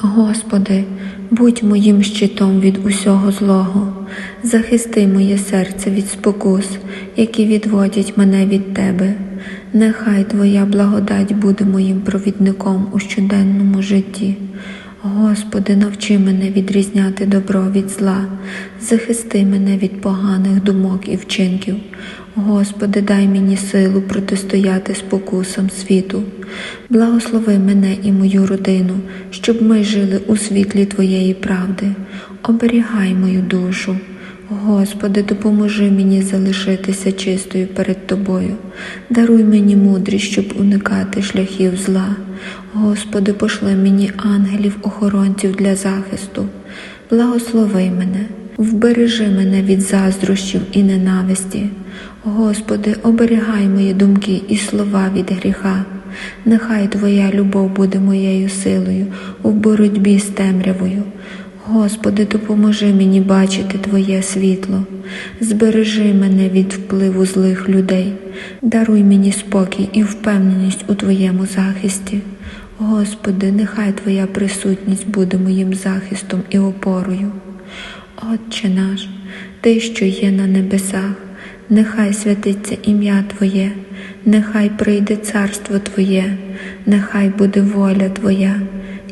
Господи, будь моїм щитом від усього злого, захисти моє серце від спокус, які відводять мене від Тебе. Нехай Твоя благодать буде моїм провідником у щоденному житті. Господи, навчи мене відрізняти добро від зла, захисти мене від поганих думок і вчинків. Господи, дай мені силу протистояти спокусам світу. Благослови мене і мою родину, щоб ми жили у світлі Твоєї правди. Оберігай мою душу. Господи, допоможи мені залишитися чистою перед Тобою. Даруй мені мудрість, щоб уникати шляхів зла. Господи, пошли мені ангелів-охоронців для захисту. Благослови мене, вбережи мене від заздрощів і ненависті. Господи, оберігай мої думки і слова від гріха. Нехай Твоя любов буде моєю силою у боротьбі з темрявою. Господи, допоможи мені бачити Твоє світло, збережи мене від впливу злих людей, даруй мені спокій і впевненість у Твоєму захисті. Господи, нехай Твоя присутність буде моїм захистом і опорою. Отче наш, Ти, що є на небесах, нехай святиться ім'я Твоє, нехай прийде царство Твоє, нехай буде воля Твоя,